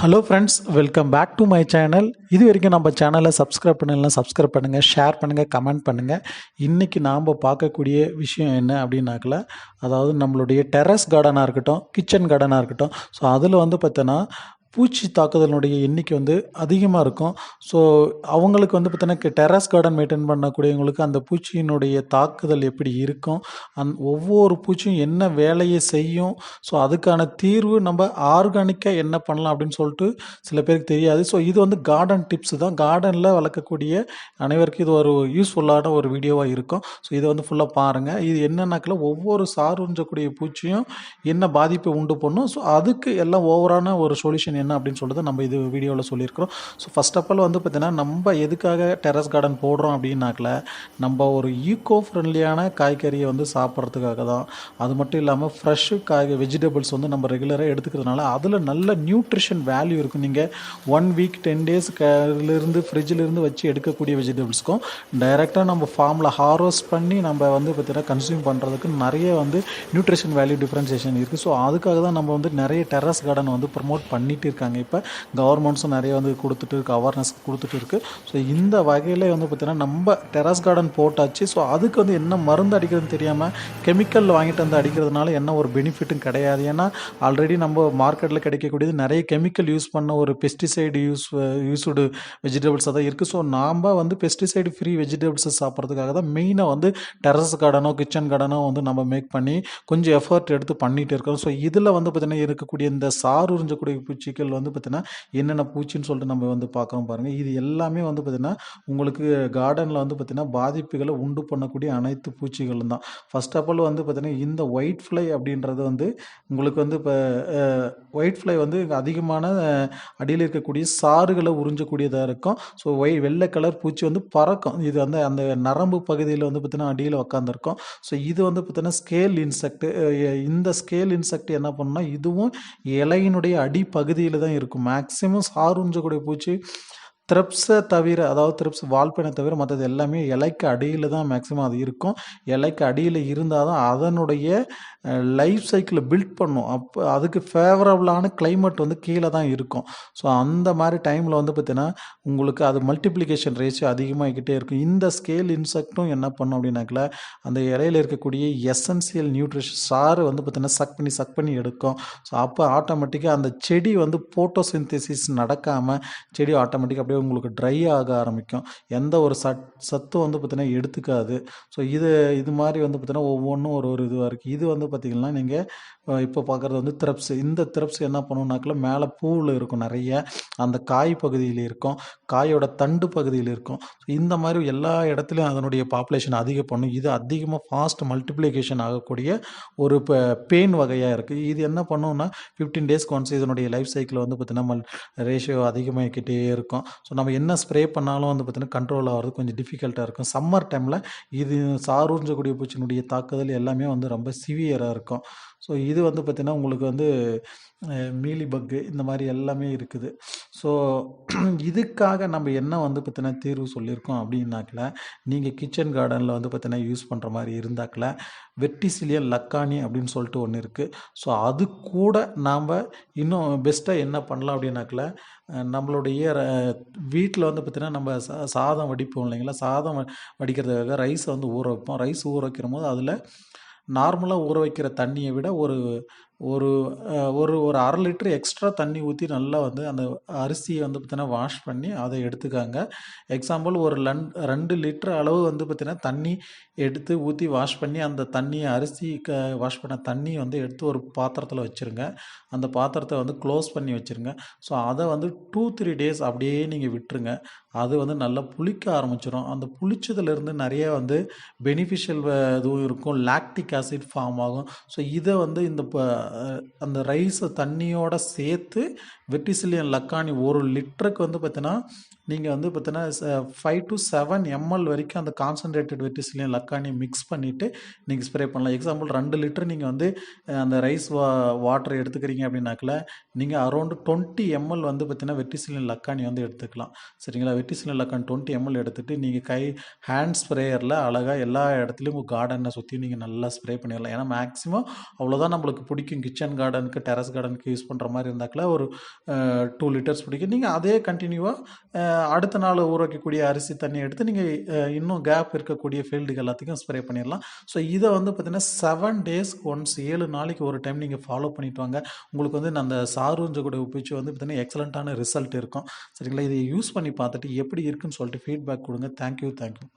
Hello friends welcome back to my channel இது வரைக்கும் நம்ம சேனலை சப்ஸ்கிரைப் பண்ணலாம் சப்ஸ்கிரைப் பண்ணுங்கள் ஷேர் பண்ணுங்கள் கமெண்ட் பண்ணுங்கள் இன்றைக்கி நாம் பார்க்கக்கூடிய விஷயம் என்ன அப்படின்னாக்கல அதாவது நம்மளுடைய டெரஸ் கார்டனாக இருக்கட்டும் கிச்சன் கார்டனாக இருக்கட்டும். ஸோ அதில் வந்து பார்த்தோன்னா பூச்சி தாக்குதலினுடைய எண்ணிக்கை வந்து அதிகமாக இருக்கும். ஸோ அவங்களுக்கு வந்து பார்த்தீங்கன்னா டெரஸ் கார்டன் மெயின்டைன் பண்ணக்கூடியவங்களுக்கு அந்த பூச்சியினுடைய தாக்குதல் எப்படி இருக்கும்? அந் ஒவ்வொரு பூச்சியும் என்ன வேலையை செய்யும்? ஸோ அதுக்கான தீர்வு நம்ம ஆர்கானிக்காக என்ன பண்ணலாம் அப்படின்னு சொல்லிட்டு சில பேருக்கு தெரியாது. ஸோ இது வந்து கார்டன் டிப்ஸ் தான். கார்டனில் வளர்க்கக்கூடிய அனைவருக்கும் இது ஒரு யூஸ்ஃபுல்லான ஒரு வீடியோவாக இருக்கும். ஸோ இதை வந்து ஃபுல்லாக பாருங்கள் இது என்னென்னாக்கில் ஒவ்வொரு சார் உறிஞ்சக்கூடிய பூச்சியும் என்ன பாதிப்பை உண்டு பண்ணும்? ஸோ அதுக்கு எல்லாம் ஓவரான ஒரு சொல்யூஷன் என்ன அப்படின்னு சொல்லிட்டு நம்ம இது வீடியோவில் சொல்லியிருக்கிறோம். ஸோ ஃபஸ்ட் ஆஃப் ஆல் வந்து பார்த்திங்கன்னா நம்ம எதுக்காக டெரஸ் கார்டன் போடுறோம் அப்படின்னாக்கில் நம்ம ஒரு ஈக்கோ ஃப்ரெண்ட்லியான காய்கறியை வந்து சாப்பிட்றதுக்காக தான். அது மட்டும் இல்லாமல் ஃப்ரெஷ்ஷு காய் வெஜிடபிள்ஸ் வந்து நம்ம ரெகுலராக எடுத்துக்கிறதுனால அதில் நல்ல நியூட்ரிஷன் வேல்யூ இருக்கும். நீங்கள் ஒன் வீக் டென் டேஸ் இருந்து ஃப்ரிட்ஜிலிருந்து வச்சு எடுக்கக்கூடிய வெஜிடபிள்ஸ்க்கும் டைரெக்டாக நம்ம ஃபார்மில் ஹார்வெஸ்ட் பண்ணி நம்ம வந்து பார்த்தீங்கன்னா கன்சியூம் பண்ணுறதுக்கு நிறைய வந்து நியூட்ரிஷன் வேல்யூ டிஃப்ரென்சேஷன் இருக்குது ஸோ அதுக்காக தான் நம்ம வந்து நிறைய டெரஸ் கார்டன் வந்து ப்ரமோட் பண்ணிட்டு இருக்காங்க இப்போ கவர்மெண்ட்ஸும் நிறைய வந்து கொடுத்துட்டு இருக்கு அவேர்னஸ் கொடுத்துட்டு இருக்கு. ஸோ இந்த வகையில் வந்து பார்த்திங்கன்னா நம்ம டெரஸ் கார்டன் போட்டாச்சு. ஸோ அதுக்கு வந்து என்ன மருந்து அடிக்கிறதுன்னு தெரியாமல் கெமிக்கல் வாங்கிட்டு வந்து அடிக்கிறதுனால என்ன ஒரு பெனிஃபிட்டும் கிடையாது. ஏன்னா ஆல்ரெடி நம்ம மார்க்கெட்டில் கிடைக்கக்கூடியது நிறைய கெமிக்கல் யூஸ் பண்ண ஒரு பெஸ்டிசைடு யூஸ் யூஸ்டு வெஜிடபிள்ஸாக தான் இருக்குது ஸோ நாம் வந்து பெஸ்டிசைடு ஃப்ரீ வெஜிடபிள்ஸை சாப்பிட்றதுக்காக தான் மெயினாக வந்து டெரஸ் கார்டனோ கிச்சன் கார்டனோ வந்து நம்ம மேக் பண்ணி கொஞ்சம் எஃபர்ட் எடுத்து பண்ணிகிட்டு இருக்கோம். ஸோ இதில் வந்து பார்த்திங்கன்னா இருக்கக்கூடிய இந்த சாறு உறிஞ்சக்கூடிய பூச்சிகள் வந்து பார்த்திங்கன்னா என்னென்ன பூச்சின்னு சொல்லிட்டு நம்ம வந்து பார்க்குறோம் பாருங்கள் இது எல்லாமே வந்து பார்த்திங்கன்னா உங்களுக்கு கார்டனில் வந்து பார்த்திங்கன்னா பாதிப்புகளை உண்டு பண்ணக்கூடிய அனைத்து பூச்சிகளும் தான். ஃபர்ஸ்ட் ஆஃப் ஆல் வந்து பார்த்திங்கன்னா இந்த ஒயிட் ஃப்ளை அப்படின்றது வந்து உங்களுக்கு வந்து இப்போ ஒயிட் ஃப்ளை வந்து அதிகமான அடியில் இருக்கக்கூடிய சாறுகளை உறிஞ்சக்கூடியதாக இருக்கும். ஸோ ஒய் வெள்ளை கலர் பூச்சி வந்து பறக்கும். இது வந்து அந்த நரம்பு பகுதியில் வந்து பார்த்தீங்கன்னா அடியில் உக்காந்துருக்கும். ஸோ இது வந்து பார்த்திங்கன்னா ஸ்கேல் இன்செக்ட் இந்த ஸ்கேல் இன்செக்ட் என்ன பண்ணுன்னா இதுவும் இலையினுடைய அடிப்பகுதியில் தான் இருக்கும். மேக்ஸிமம் சாறு உறிஞ்சக்கூடிய பூச்சி த்ரிப்ஸை தவிர அதாவது த்ரிப்ஸ் வால்பெனை தவிர மற்றது எல்லாமே இலைக்கு அடியில் தான் மேக்ஸிமம் அது இருக்கும். இலைக்கு அடியில் இருந்தால் தான் அதனுடைய லைஃப் சைக்கிளை பில்ட் பண்ணும். அப்போ அதுக்கு ஃபேவரபுளான கிளைமேட் வந்து கீழே தான் இருக்கும். ஸோ அந்த மாதிரி டைமில் வந்து பார்த்தீங்கன்னா உங்களுக்கு அது மல்டிப்ளிகேஷன் ரேஷியோ அதிகமாகிக்கிட்டே இருக்கும். இந்த ஸ்கேல் இன்செக்ட்டும் என்ன பண்ணும் அப்படின்னாக்கல அந்த இலையில இருக்கக்கூடிய எசென்சியல் நியூட்ரிஷன் சாறு வந்து பார்த்திங்கன்னா சக் பண்ணி சக் பண்ணி எடுக்கும். ஸோ அப்போ ஆட்டோமேட்டிக்காக அந்த செடி வந்து போட்டோசிந்தசிஸ் நடக்காமல் செடி ஆட்டோமேட்டிக்காக அப்படியே உங்களுக்கு ட்ரை ஆக ஆரம்பிக்கும். எந்த ஒரு சத் சத்தும் வந்து பார்த்திங்கன்னா எடுத்துக்காது. ஸோ இது இது மாதிரி வந்து பார்த்திங்கன்னா ஒவ்வொன்றும் ஒரு ஒரு இதுவாக இருக்குது இது வந்து பார்த்திங்கன்னா நீங்கள் இப்போ பார்க்குறது வந்து த்ரெப்ஸ் இந்த த்ரப்ஸ் என்ன பண்ணுனாக்கல மேலே பூவில் இருக்கும் நிறைய. அந்த காய் பகுதியில் இருக்கும். காயோட தண்டு பகுதியில் இருக்கும். இந்த மாதிரி எல்லா இடத்துலையும் அதனுடைய பாப்புலேஷன் அதிகம் பண்ணும் இது அதிகமாக ஃபாஸ்ட் மல்டிப்ளிகேஷன் ஆகக்கூடிய ஒரு இப்போ பெயின் வகையாக இருக்குது இது என்ன பண்ணுன்னா ஃபிஃப்டீன் டேஸ்க்கு ஒன்ஸ் இதனுடைய லைஃப் சைக்கிள் வந்து பார்த்திங்கன்னா மல் ரேஷியோ அதிகமாகிக்கிட்டே இருக்கும். ஸோ நம்ம என்ன ஸ்ப்ரே பண்ணாலும் வந்து பார்த்தீங்கன்னா கண்ட்ரோல் ஆகிறது கொஞ்சம் டிஃபிகல்ட்டாக இருக்கும். சம்மர் டைமில் இது சாரூர்ஞ்சக்கூடிய பூச்சினுடைய தாக்குதல் எல்லாமே வந்து ரொம்ப சிவியராக இருக்கும். ஸோ இது வந்து பார்த்திங்கன்னா உங்களுக்கு வந்து மீலி பக்கு இந்த மாதிரி எல்லாமே இருக்குது. ஸோ இதுக்காக நம்ம என்ன வந்து பார்த்தீங்கன்னா தீர்வு சொல்லியிருக்கோம் அப்படின்னாக்கல நீங்கள் கிச்சன் கார்டனில் வந்து பார்த்தீங்கன்னா யூஸ் பண்ணுற மாதிரி இருந்தாக்கல வெட்டிசிலியன் லக்கானி அப்படின்னு சொல்லிட்டு ஒன்று இருக்குது ஸோ அது கூட நாம் இன்னும் பெஸ்ட்டாக என்ன பண்ணலாம் அப்படின்னாக்கல நம்மளுடைய வீட்டில் வந்து பார்த்திங்கன்னா நம்ம சா சாதம் வடிப்போம் இல்லைங்களா? சாதம் வடிக்கிறதுக்காக ரைஸை வந்து ஊற வைப்போம். ரைஸ் ஊற வைக்கிற போது அதில் நார்மலாக ஊற வைக்கிற தண்ணியை விட ஒரு ஒரு ஒரு ஒரு அரை லிட்டர் எக்ஸ்ட்ரா தண்ணி ஊற்றி நல்லா வந்து அந்த அரிசியை வந்து பார்த்திங்கன்னா வாஷ் பண்ணி அதை எடுத்துக்காங்க. எக்ஸாம்பிள் ஒரு லன் ரெண்டு லிட்டர் அளவு வந்து பார்த்தீங்கன்னா தண்ணி எடுத்து ஊற்றி வாஷ் பண்ணி அந்த தண்ணியை அரிசி க வாஷ் பண்ண தண்ணியை வந்து எடுத்து ஒரு பாத்திரத்தில் வச்சுருங்க. அந்த பாத்திரத்தை வந்து க்ளோஸ் பண்ணி வச்சுருங்க. ஸோ அதை வந்து டூ த்ரீ டேஸ் அப்படியே நீங்கள் விட்டுருங்க. அது வந்து நல்லா புளிக்க ஆரம்பிச்சிடும் அந்த புளிச்சதுலேருந்து நிறைய வந்து பெனிஃபிஷியல் இதுவும் இருக்கும். லாக்டிக் ஆசிட் ஃபார்ம் ஆகும். ஸோ இதை வந்து இந்த ப- அந்த ரைஸை தண்ணியோட சேர்த்து வெட்டிசிலியன் லக்கானி ஒரு லிட்டருக்கு வந்து பார்த்தீங்கன்னா நீங்கள் வந்து பார்த்தீங்கன்னா ஃபைவ் டு செவன் எம்எல் வரைக்கும் அந்த கான்சன்ட்ரேட்டட் வெட்டிசிலியன் லக்கானி மிக்ஸ் பண்ணிவிட்டு நீங்கள் ஸ்ப்ரே பண்ணலாம். எக்ஸாம்பிள் ரெண்டு லிட்டர் நீங்கள் வந்து அந்த ரைஸ் வா வாட்டர் எடுத்துக்கிறீங்க அப்படின்னாக்கல நீங்கள் அரௌண்ட் டுவெண்ட்டி எம்எல் வந்து பார்த்தீங்கன்னா வெட்டிசிலியன் லக்கானி வந்து எடுத்துக்கலாம். சரிங்களா? வெட்டிசிலியன் லக்கானி டுவெண்ட்டி எம்எல் எடுத்துகிட்டு நீங்கள் கை ஹேண்ட் ஸ்ப்ரேயரில் அழகாக எல்லா இடத்துலையும் உங்கள் கார்டனை சுற்றி நீங்கள் நல்லா ஸ்ப்ரே பண்ணிடலாம். ஏன்னா மேக்ஸிமம் அவ்வளோதான் நம்மளுக்கு பிடிக்கும். கிச்சன் கார்டனுக்கு டெரஸ் கார்டனுக்கு யூஸ் பண்ணுற மாதிரி இருந்தாக்கல ஒரு டூ லிட்டர்ஸ் பிடிக்கும். நீங்கள் அதே கண்டினியூவாக அடுத்த நாள் ஊற வைக்கக்கூடிய அரிசி தண்ணி எடுத்து நீங்கள் இன்னும் கேப் இருக்கக்கூடிய ஃபீல்டுக்கு எல்லாத்துக்கும் ஸ்ப்ரே பண்ணிடலாம். ஸோ இதை வந்து பார்த்தீங்கன்னா செவன் டேஸ்க்கு ஒன்ஸ் ஏழு நாளைக்கு ஒரு டைம் நீங்கள் ஃபாலோ பண்ணிட்டு வாங்க. உங்களுக்கு வந்து அந்த சாருஞ்ச கூட உப்பிச்சு வந்து பார்த்தீங்கன்னா எக்ஸலண்ட்டான ரிசல்ட் இருக்கும். சரிங்களா? இதை யூஸ் பண்ணி பார்த்துட்டு எப்படி இருக்குன்னு சொல்லிட்டு ஃபீட்பேக் கொடுங்க. Thank you thank you